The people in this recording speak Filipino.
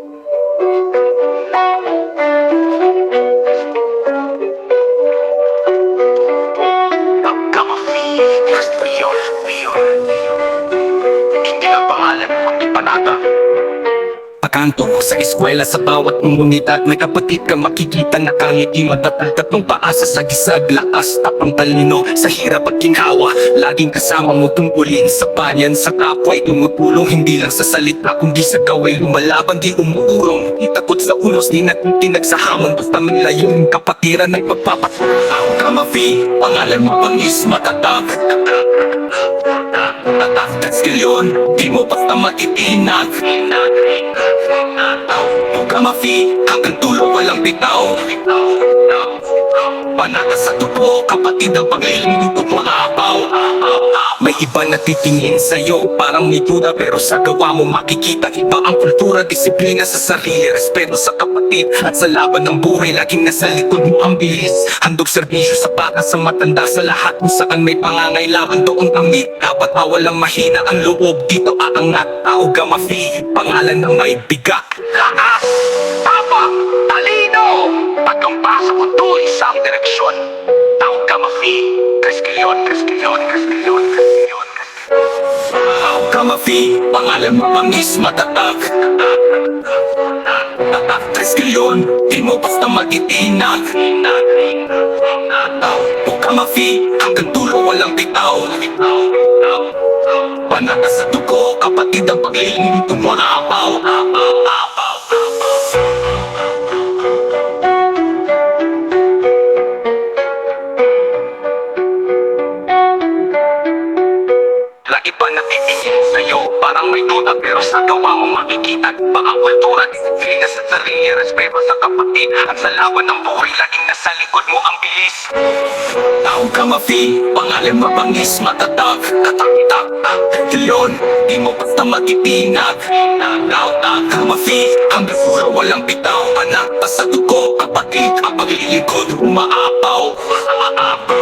Thank you. Pakanto sa eskwela sa bawat komunidad May kapatid ka makikita na kangiti matatag Tatlong paasa sa gisag, lakas, tapang talino Sa hirap at ginhawa, laging kasama mo tungkulin Sa banyan, sa kapwa'y tumutulong Hindi lang sa salita, kundi sa gawin Lumalaban, di umuurong Di takot sa unos, di nagtitinag sa hamon Basta may layunin kapatiran ay magpapatulong kamafi, pangalan mo pangis matatag Tatak skill yun, di mo basta matitinag Huwag mafi, hanggang dulo walang bitaw. Panata sa tubo, kapatid ang paglilingkod ko maapaw May iba na titingin sa'yo, parang may duda Pero sa gawa mo makikita Iba ang kultura, disiplina sa sarili Respeto sa kapatid. At sa laban ng buhay Laging nasa likod mo ang bilis. Handog serbisyo sa bata sa matanda Sa lahat kung saan may pangangailangan doon kami Dapat na walang mahina ang loob Dito aangat, tao gamafi. Pangalan ng may bigat isang direksyon Tao gamafi Kreskilyon, kreskilyon, kreskilyon, kreskilyon Tao gamafi Pangalan mo pangis matatag? Tatak kreskilyon Di mo basta mag-itinag Tao gamafi Hanggang dulo walang bitaw. Panata sa dugo Kapatid ang paglilingkod mo apaw Apaw, apaw, Parang may duda pero sa gawa mo makikita Baka kultura, disiplina sa sarili Respeto sa kapatid At sa laban ng buhay Laging nasa likod mo ang bilis. Tao ka mafi Pangalan mabangis matatag Katak-tak Tilyon Di mo basta matitinag Tao ka mafi Hanggang puro walang bitaw Anak pa sa dugo Kapatid ang paglilingkod Umaapaw. Umaapaw